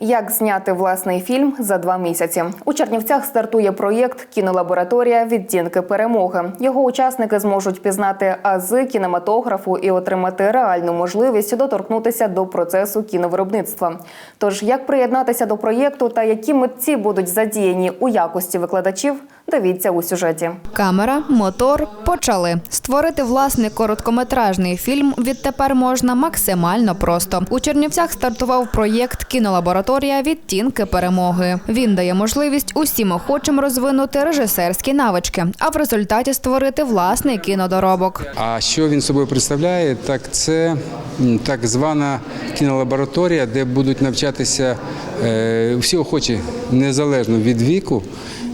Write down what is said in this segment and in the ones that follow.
Як зняти власний фільм за два місяці у Чернівцях стартує проєкт Кінолабораторія відтінки перемоги. Його учасники зможуть пізнати ази кінематографу і отримати реальну можливість доторкнутися до процесу кіновиробництва. Тож як приєднатися до проєкту та які митці будуть задіяні у якості викладачів, дивіться у сюжеті. Камера, мотор почали. Створити власний короткометражний фільм відтепер можна максимально просто. У Чернівцях стартував проєкт Кінолабораторія відтінки перемоги. Він дає можливість усім охочим розвинути режисерські навички, а в результаті створити власний кінодоробок. А що він собою представляє? Так це так звана кінолабораторія, де будуть навчатися е, всі охочі незалежно від віку,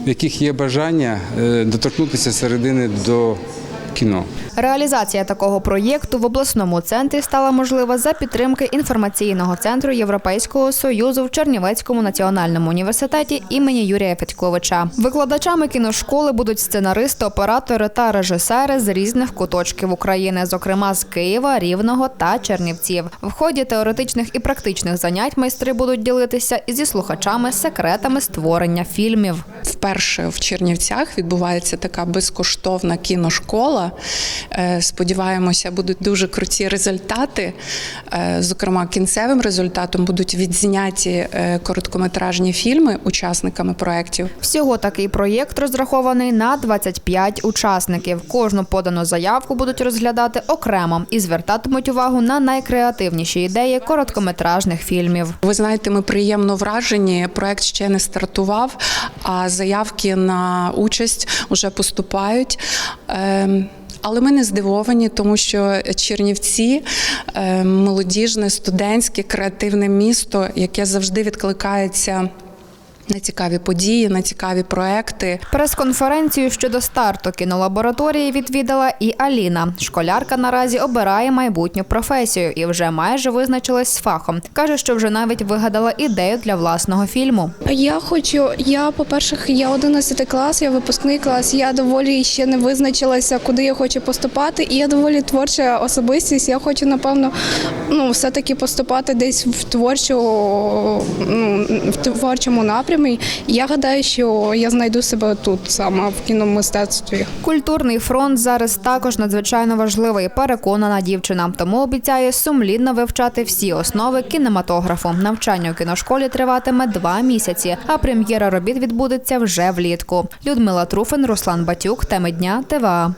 в яких є бажання е, доторкнутися середини до кіно. Реалізація такого проєкту в обласному центрі стала можлива за підтримки інформаційного центру Європейського союзу в Чернівецькому національному університеті імені Юрія Федьковича. Викладачами кіношколи будуть сценаристи, оператори та режисери з різних куточків України, зокрема з Києва, Рівного та Чернівців. В ході теоретичних і практичних занять майстри будуть ділитися і зі слухачами секретами створення фільмів. Вперше в Чернівцях відбувається така безкоштовна кіношкола. Е, Сподіваємося, будуть дуже круті результати. Е, Зокрема, кінцевим результатом будуть відзняті е, короткометражні фільми учасниками проєктів. Всього такий проєкт розрахований на 25 учасників. Кожну подану заявку будуть розглядати окремо і звертатимуть увагу на найкреативніші ідеї короткометражних фільмів. Ви знаєте, ми приємно вражені. Проект ще не стартував, а заявки на участь вже поступають. Ем, Але ми не здивовані, тому що Чернівці е, молодіжне, студентське, креативне місто, яке завжди відкликається на цікаві події, на цікаві проекти. Прес-конференцію щодо старту кінолабораторії відвідала і Аліна. Школярка наразі обирає майбутню професію і вже майже визначилась з фахом. каже, що вже навіть вигадала ідею для власного фільму. Я хочу, я, по-перше, я 11 клас, я випускний клас. Я доволі ще не визначилася, куди я хочу поступати. І я доволі творча особистість. Я хочу, напевно, ну, все-таки поступати десь в творчу, ну, в творчому напрямі. Я гадаю, що я знайду себе тут саме в кіномистецтві. Культурний фронт зараз також надзвичайно важливий, переконана дівчина. Тому обіцяє сумлінно вивчати всі основи кінематографу. Навчання у кіношколі триватиме два місяці, а прем'єра робіт відбудеться вже влітку. Людмила Труфин, Руслан Батюк, теми дня ТВА.